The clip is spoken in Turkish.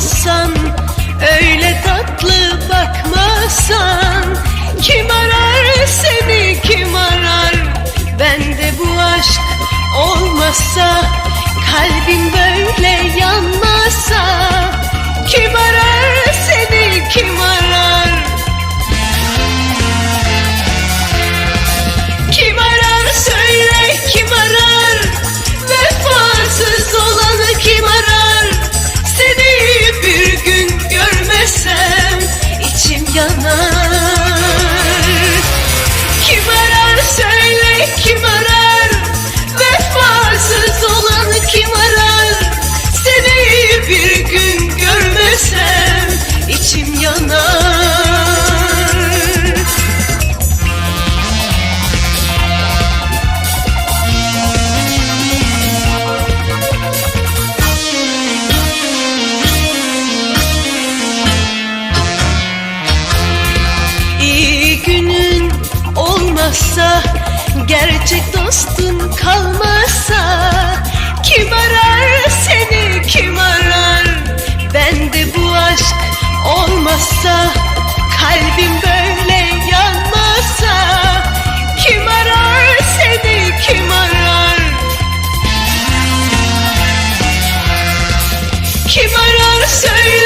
olmasan Öyle tatlı bakmasan Kim arar seni kim arar? Bende bu aşk olmasa Kalbin böyle yanar. Kim arar söyle kim arar? Vefasız olanı kim arar? Seni bir gün görmesem içim yanar olmazsa Gerçek dostun kalmazsa Kim arar seni kim arar? Bende bu aşk olmazsa Kalbim böyle yanmazsa Kim arar seni kim arar? Kim arar söyle